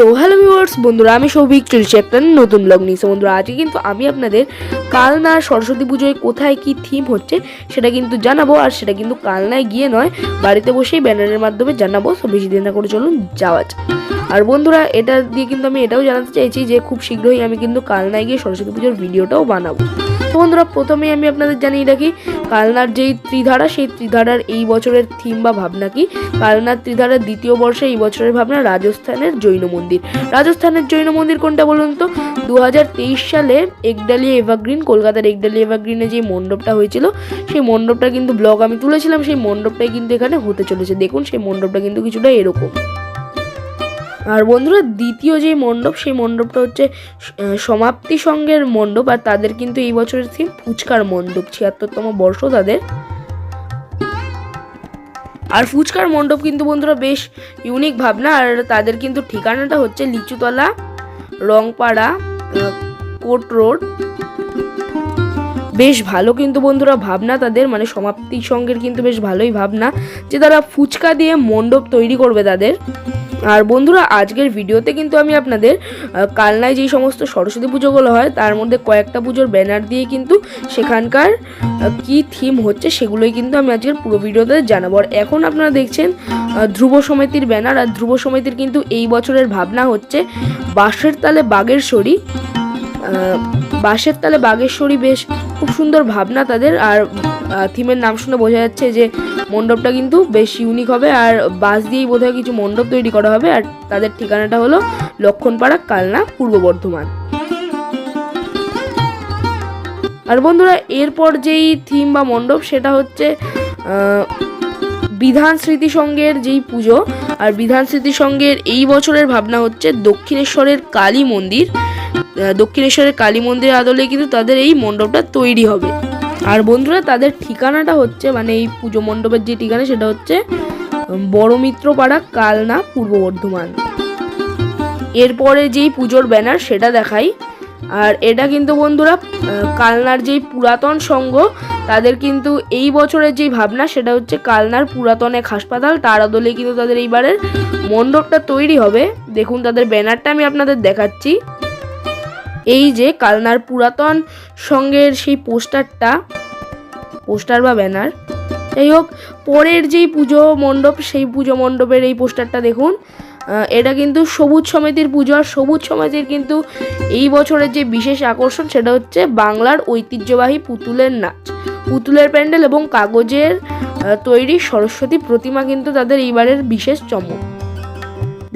So hello viewers বন্ধুরা, আমি সৌভিক, চলছি একটা নতুন ব্লগ নিয়ে। বন্ধুরা, আজকে কিন্তু আমি আপনাদের কালনা সরস্বতী পুজোয় কোথায় কি থিম হচ্ছে সেটা কিন্তু জানাব, আর সেটা কিন্তু কালনায় গিয়ে নয়, বাড়িতে বসেই ব্যানারের মাধ্যমে জানাব। সো বেশি দিন না করে চলুন, যাওয়া যাক। আর বন্ধুরা, এটা দিয়ে কিন্তু আমি এটাও জানাতে চাইছি যে, খুব শীঘ্রই আমি কিন্তু কালনায় গিয়ে সরস্বতী পুজোর ভিডিওটাও বানাবো। তো বন্ধুরা, প্রথমেই আমি আপনাদের জানিয়ে রাখি, কালনার যেই ত্রিধারা, সেই ত্রিধারার এই বছরের থিম বা ভাবনা কি? কালনার ত্রিধারার দ্বিতীয় বর্ষে এই বছরের ভাবনা রাজস্থানের জৈন মন্দির। রাজস্থানের জৈন মন্দির কোনটা বলুন তো? দু হাজার তেইশ সালে একডালিয়া এভারগ্রিন কলকাতার একডালিয়া এভারগ্রিনে যে মণ্ডপটা হয়েছিল, সেই মণ্ডপটা কিন্তু ব্লগ আমি তুলেছিলাম, সেই মণ্ডপটাই কিন্তু এখানে হতে চলেছে। দেখুন, সেই মণ্ডপটা কিন্তু কিছুটা এরকম। আর বন্ধুরা, দ্বিতীয় যে মণ্ডপ, সেই মণ্ডপটা হচ্ছে সমাপ্তি সঙ্গের মণ্ডপ, আর তাদের কিন্তু এই বছরের থিম ফুচকার মণ্ডপ, ছিয়াত্তরতম বর্ষ তাদের। আর ফুচকার মণ্ডপ কিন্তু বন্ধুরা বেশ ইউনিক ভাবনা, আর তাদের কিন্তু ঠিকানাটা হচ্ছে লিচুতলা, রংপাড়া কোট রোড। বেশ ভালো কিন্তু বন্ধুরা ভাবনা তাদের মানে সমাপ্তি সঙ্গের কিন্তু বেশ ভালোই ভাবনা, যে তারা ফুচকা দিয়ে মণ্ডপ তৈরি করবে তাদের। আর বন্ধুরা, আজকের ভিডিওতে কিন্তু আমি আপনাদের কালনায় যেই সমস্ত সরস্বতী পুজোগুলো হয়, তার মধ্যে কয়েকটা পুজোর ব্যানার দিয়ে কিন্তু সেখানকার কি থিম হচ্ছে সেগুলোই কিন্তু আমি আজকের পুরো ভিডিওতে জানাব। আর এখন আপনারা দেখছেন ধ্রুব সমিতির ব্যানার, আর ধ্রুব সমিতির কিন্তু এই বছরের ভাবনা হচ্ছে বাঁশের তালে বাগের শরী বাঁশের তালে বাগেশ্বরী বেশ খুব সুন্দর ভাবনা তাদের, আর থিমের নাম শুনে বোঝা যাচ্ছে যে মণ্ডপটা কিন্তু বেশ ইউনিক হবে আর বাঁশ দিয়েই বোধহয় কিছু মণ্ডপ তৈরি করা হবে আর তাদের ঠিকানাটা হলো লক্ষণপাড়া কালনা পূর্ব বর্ধমান। আর বন্ধুরা, এরপর যেই থিম বা মণ্ডপ সেটা হচ্ছে বিধান স্মৃতি সঙ্গের যেই পুজো, আর বিধান স্মৃতি সঙ্গের এই বছরের ভাবনা হচ্ছে দক্ষিণেশ্বরের কালী মন্দির। দক্ষিণেশ্বরের কালী মন্দিরের আদলে কিন্তু তাদের এই মণ্ডপটা তৈরি হবে। আর বন্ধুরা, তাদের ঠিকানাটা হচ্ছে মানে এই পুজো মণ্ডপের যে ঠিকানা, সেটা হচ্ছে বড়মিত্রপাড়া, কালনা, পূর্ব বর্ধমান। এরপরে যেই পুজোর ব্যানার, সেটা দেখাই। আর এটা কিন্তু বন্ধুরা কালনার যেই পুরাতন সংঘ তাদের কিন্তু এই বছরের যেই ভাবনা, সেটা হচ্ছে কালনার পুরাতন এক হাসপাতাল। তার আদলে কিন্তু তাদের এইবারের মণ্ডপটা তৈরি হবে। দেখুন, তাদের ব্যানারটা আমি আপনাদের দেখাচ্ছি। এই যে কালনার পুরাতন সঙ্গের সেই পোস্টারটা, পোস্টার বা ব্যানার, যাই হোক, পরের যেই পুজো মণ্ডপ, সেই পুজো মণ্ডপের এই পোস্টারটা দেখুন এটা কিন্তু সবুজ সমিতির পুজো, আর সবুজ সমিতির কিন্তু এই বছরের যে বিশেষ আকর্ষণ সেটা হচ্ছে বাংলার ঐতিহ্যবাহী পুতুলের নাচ। পুতুলের প্যান্ডেল এবং কাগজের তৈরি সরস্বতী প্রতিমা কিন্তু তাদের এইবারের বিশেষ চমক।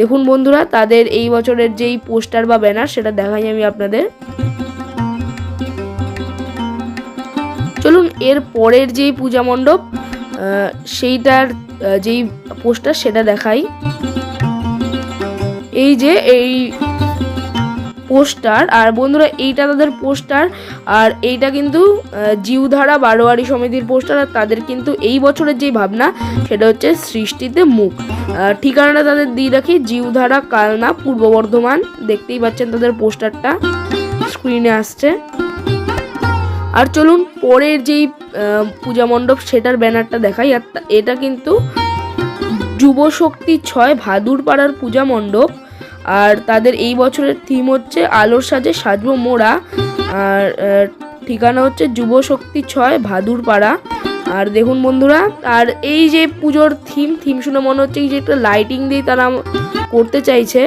দেখুন বন্ধুরা, তাদের এই বছরের যেই পোস্টার বা ব্যানার, সেটা দেখাই আমি আপনাদের। চলুন, এর পরের যেই পূজা মণ্ডপ সেইটার যেই পোস্টার, সেটা দেখাই। এই যে, এই পোস্টার, আর বন্ধুরা এইটা তাদের পোস্টার, আর এইটা কিন্তু জিউধারা বারোয়ারি সমিতির পোস্টার, আর তাদের কিন্তু এই বছরের যেই ভাবনা, সেটা হচ্ছে সৃষ্টিতে মুখ। ঠিকানাটা তাদের দিয়ে রাখি, জিউধারা কালনা, পূর্ব বর্ধমান, দেখতেই পাচ্ছেন তাদের পোস্টারটা স্ক্রিনে আসছে। আর চলুন পরের যেই পূজা মণ্ডপ, সেটার ব্যানারটা দেখাই, আর এটা কিন্তু যুব শক্তি ছয় ভাদুর পাড়ার পূজা মণ্ডপ। আর তাদের এই বছরের থিম হচ্ছে আলোর সাজে সাজবো মোড়া। আর ঠিকানা হচ্ছে যুব শক্তি ছয় ভাদুর পাড়া আর দেখুন বন্ধুরা, আর এই যে পুজোর থিম থিম শুনে মনে হচ্ছে যে একটা লাইটিং দিয়ে তারা করতে চাইছে।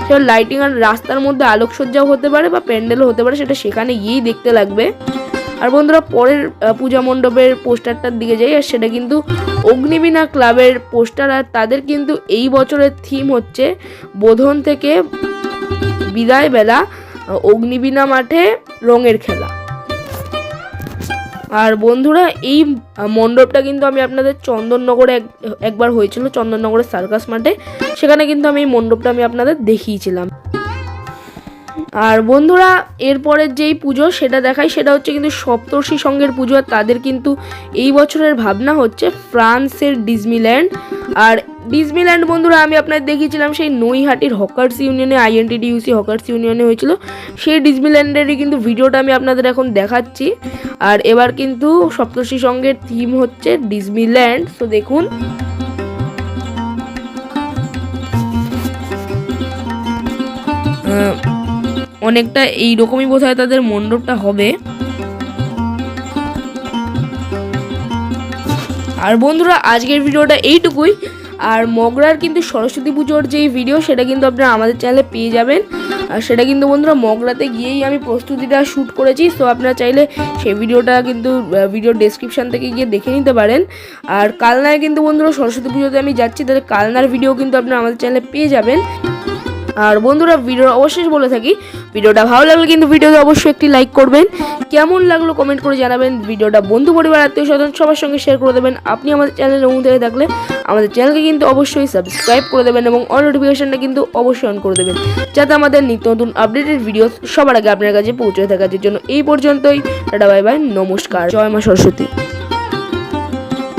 সেটা লাইটিং আর রাস্তার মধ্যে আলোকসজ্জাও হতে পারে বা প্যান্ডেলও হতে পারে, সেটা সেখানে গিয়েই দেখতে লাগবে। আর বন্ধুরা পরের পূজা মণ্ডপের পোস্টারটার দিকে যাই, আর সেটা কিন্তু অগ্নিবীণা ক্লাবের পোস্টার, আর তাদের কিন্তু এই বছরের থিম হচ্ছে বোধন থেকে বিদায় বেলা অগ্নিবীণা মাঠে রঙের খেলা। আর বন্ধুরা এই মণ্ডপটা কিন্তু আমি আপনাদের চন্দননগরে এক, একবার হয়েছিল, চন্দননগরের সার্কাস মাঠে। সেখানে কিন্তু আমি এই মণ্ডপটা আমি আপনাদের দেখিয়েছিলাম। আর বন্ধুরা এরপরের যেই পুজো সেটা দেখাই সেটা হচ্ছে কিন্তু সপ্তর্ষি সঙ্গের পুজো আর তাদের কিন্তু এই বছরের ভাবনা হচ্ছে ফ্রান্সের ডিজনিল্যান্ড। আর ডিজনিল্যান্ড বন্ধুরা আমি আপনাদের দেখিয়েছিলাম সেই নৈহাটির হকার্স ইউনিয়নে আইএনটিডিউসি হকার্স ইউনিয়নে হয়েছিল। সেই ডিজনিল্যান্ডেরই কিন্তু ভিডিওটা আমি আপনাদের এখন দেখাচ্ছি। আর এবার কিন্তু সপ্তর্ষি সঙ্গের থিম হচ্ছে ডিজনিল্যান্ড। তো দেখুন। আহ, অনেকটা এই রকমই বোধ হয় তাদের মণ্ডপটা হবে। আর বন্ধুরা, আজকের ভিডিওটা এইটুকুই। আর মগরার কিন্তু সরস্বতী পুজোর যেই ভিডিও, সেটা কিন্তু আপনারা আমাদের চ্যানেলে পেয়ে যাবেন। আর সেটা কিন্তু বন্ধুরা, মগরাতে গিয়েই আমি প্রস্তুতিটা শ্যুট করেছি তো আপনারা চাইলে সেই ভিডিওটা কিন্তু ভিডিও ডেসক্রিপশন থেকে গিয়ে দেখে নিতে পারেন। আর কালনায় কিন্তু বন্ধুরা, সরস্বতী পুজোতে আমি যাচ্ছি, তাহলে কালনার ভিডিও কিন্তু আপনারা আমাদের চ্যানেলে পেয়ে যাবেন। আর বন্ধুরা ভিডিও অবশ্যই বলে থাকি, ভিডিওটা ভালো লাগলে কিন্তু ভিডিওতে অবশ্যই একটি লাইক করবেন। কেমন লাগল কমেন্ট করে জানাবেন। ভিডিওটা বন্ধু পরিবার, আত্মীয় স্বজন, সবার সঙ্গে শেয়ার করে দেবেন। আপনি আমাদের চ্যানেলে নতুন থেকে থাকলে আমাদের চ্যানেলকে কিন্তু অবশ্যই সাবস্ক্রাইব করে দেবেন এবং অল নোটিফিকেশনটা কিন্তু অবশ্যই অন করে দেবেন। যাতে আমাদের নিত্য নতুন আপডেটেড ভিডিও সবার আগে আপনার কাছে পৌঁছে থাকার জন্য এই পর্যন্তই। টাটা বাই বাই নমস্কার। জয় মা সরস্বতী।